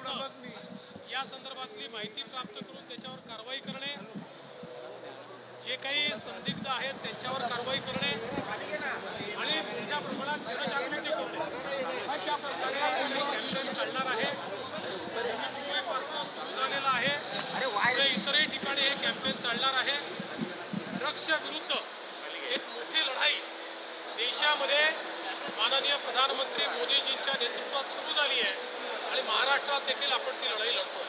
प्राप्त या संदर्भातली माहिती प्राप्त करून त्याच्यावर कारवाई करणे जे काही संदिग्ध आहेत त्यांच्यावर कारवाई करणे आणि मोठ्या प्रमाणात जनजागृती करणे. अशा प्रकारे कॅम्पेन चालणार आहे. मुंबईपासून सुरू झालेलं आहे. पुढे इतरही ठिकाणी हे कॅम्पेन चालणार आहे. ड्रग्सच्या विरुद्ध एक मोठी लढाई देशामध्ये माननीय प्रधानमंत्री मोदीजींच्या नेतृत्वात सुरू झाली आहे. आणि महाराष्ट्रात देखील आपण ती लढाई लढतो.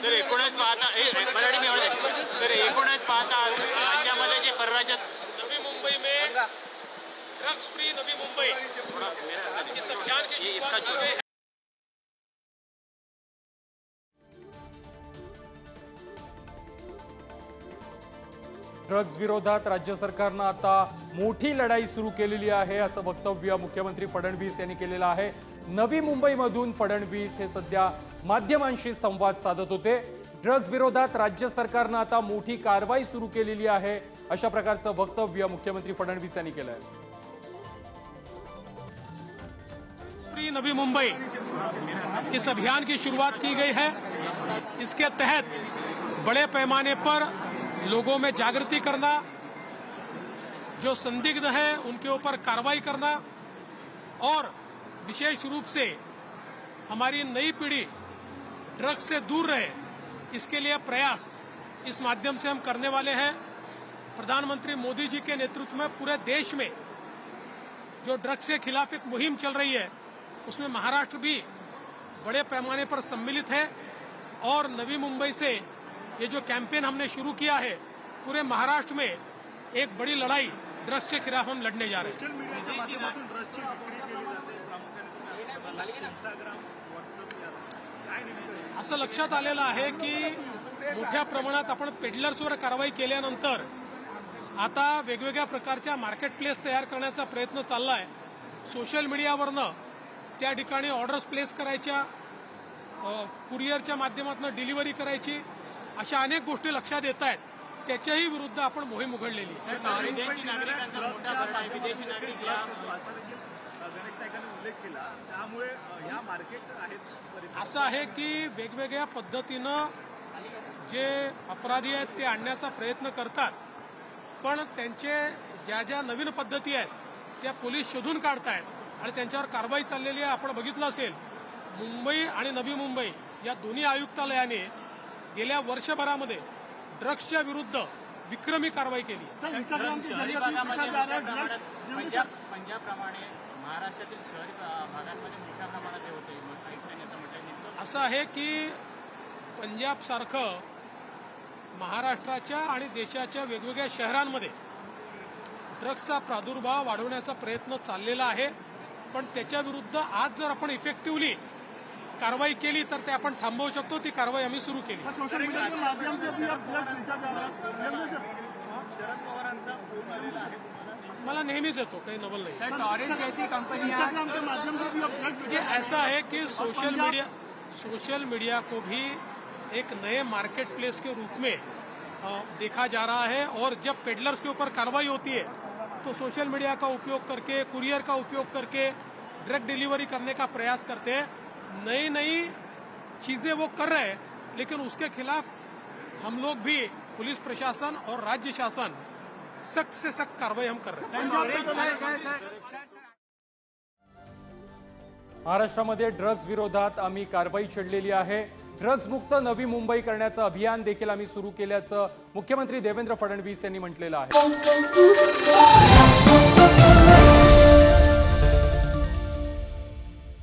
सर एकूणच पाहता मराठी मी म्हणते सर एकूणच पाहता राज्यामध्ये जे परराज्यात नवी मुंबई में ड्रग्स फ्री नवी मुंबई. इस अभियान की शुरुआत है. ड्रग्ज विरोधात राज्य सरकारनं आता मोठी लढाई सुरू केलेली आहे असं वक्तव्य मुख्यमंत्री फडणवीस यांनी केलेलं आहे. नवी मुंबईमधून फडणवीस हे सध्या माध्यमांशी संवाद साधत होते. ड्रग्ज विरोधात राज्य सरकारनं आता मोठी कारवाई सुरू केलेली आहे अशा प्रकारचं वक्तव्य मुख्यमंत्री फडणवीस यांनी केलं आहे नवी मुंबई इस अभियान की शुरुआत की गई है। इसके तहत बड़े पैमाने पर लोगों में जागृति करना जो संदिग्ध है उनके ऊपर कार्रवाई करना और विशेष रूप से हमारी नई पीढ़ी ड्रग्स से दूर रहे, इसके लिए प्रयास इस माध्यम से हम करने वाले हैं। प्रधानमंत्री मोदी जी के नेतृत्व में पूरे देश में जो ड्रग्स के खिलाफ एक मुहिम चल रही है, उसमें महाराष्ट्र भी बड़े पैमाने पर सम्मिलित है और नवी मुंबई से ये जो कैंपेन हमने शुरू किया है, पूरे महाराष्ट्र में एक बड़ी लड़ाई ड्रग्स के खिलाफ हम लड़ने जा रहे हैं। असं लक्षात आलेलं आहे की मोठ्या प्रमाणात आपण पेडलर्सवर कारवाई केल्यानंतर आता वेगवेगळ्या प्रकारच्या मार्केट प्लेस तयार करण्याचा प्रयत्न चालला आहे सोशल मीडियावरनं त्या ठिकाणी ऑर्डर्स प्लेस करायच्या कुरिअरच्या माध्यमातून डिलिव्हरी करायची अशा अनेक गोष्टी लक्षात येत आहेत. त्याच्याही विरुद्ध आपण मोहीम उघडलेली आहे. उल्लेख केला. त्यामुळे ह्या मार्केट आहेत. असं आहे की वेगवेगळ्या पद्धतीनं जे अपराधी आहेत ते आणण्याचा प्रयत्न करतात. पण त्यांचे ज्या ज्या नवीन पद्धती आहेत त्या पोलीस शोधून काढतायत आणि त्यांच्यावर कारवाई चाललेली आहे आपण बघितलं असेल. मुंबई आणि नवी मुंबई या दोन्ही आयुक्तालयाने गेल्या वर्षभरामध्ये ड्रग्सच्या विरुद्ध विक्रमी कारवाई केली पंजाब पंजाबप्रमाणे महाराष्ट्रातील शहरी भागांमध्ये मोठ्या प्रमाणात हे होते. असं आहे की पंजाब सारखं महाराष्ट्राच्या आणि देशाच्या वेगवेगळ्या शहरांमध्ये ड्रग्सचा प्रादुर्भाव वाढवण्याचा प्रयत्न चाललेला आहे. पण त्याच्या विरुद्ध आज जर आपण इफेक्टिव्हली कारवाई केली तर ते आपण थांबवू शकतो. ती कारवाई आम्ही सुरू केली. सोशल मीडिया के शरद पवारांचा फ़ोन आलेला आहे. मला नेहमीच येतो काही नवल नाही. के ये ऐसा है कि सोशल मीडिया सोशल मीडिया को भी एक नए मार्केट प्लेस के रूप में देखा जा रहा है और जब पेडलर्स के ऊपर कार्रवाई होती है तो सोशल मीडिया का उपयोग करके कुरियर का उपयोग करके ड्रग डिलीवरी करने का प्रयास करते हैं। नई नई चीजें वो कर रहे हैं लेकिन उसके खिलाफ हम लोग भी पुलिस प्रशासन और राज्य शासन सख्त से सख्त कार्रवाई हम कर रहे हैं। महाराष्ट्रामध्ये ड्रग्ज विरोधात आम्ही कारवाई छेडलेली आहे. ड्रग्ज मुक्त नवी मुंबई करण्याचं अभियान देखील आम्ही सुरू केल्याचं मुख्यमंत्री देवेंद्र फडणवीस यांनी म्हटलेलं आहे.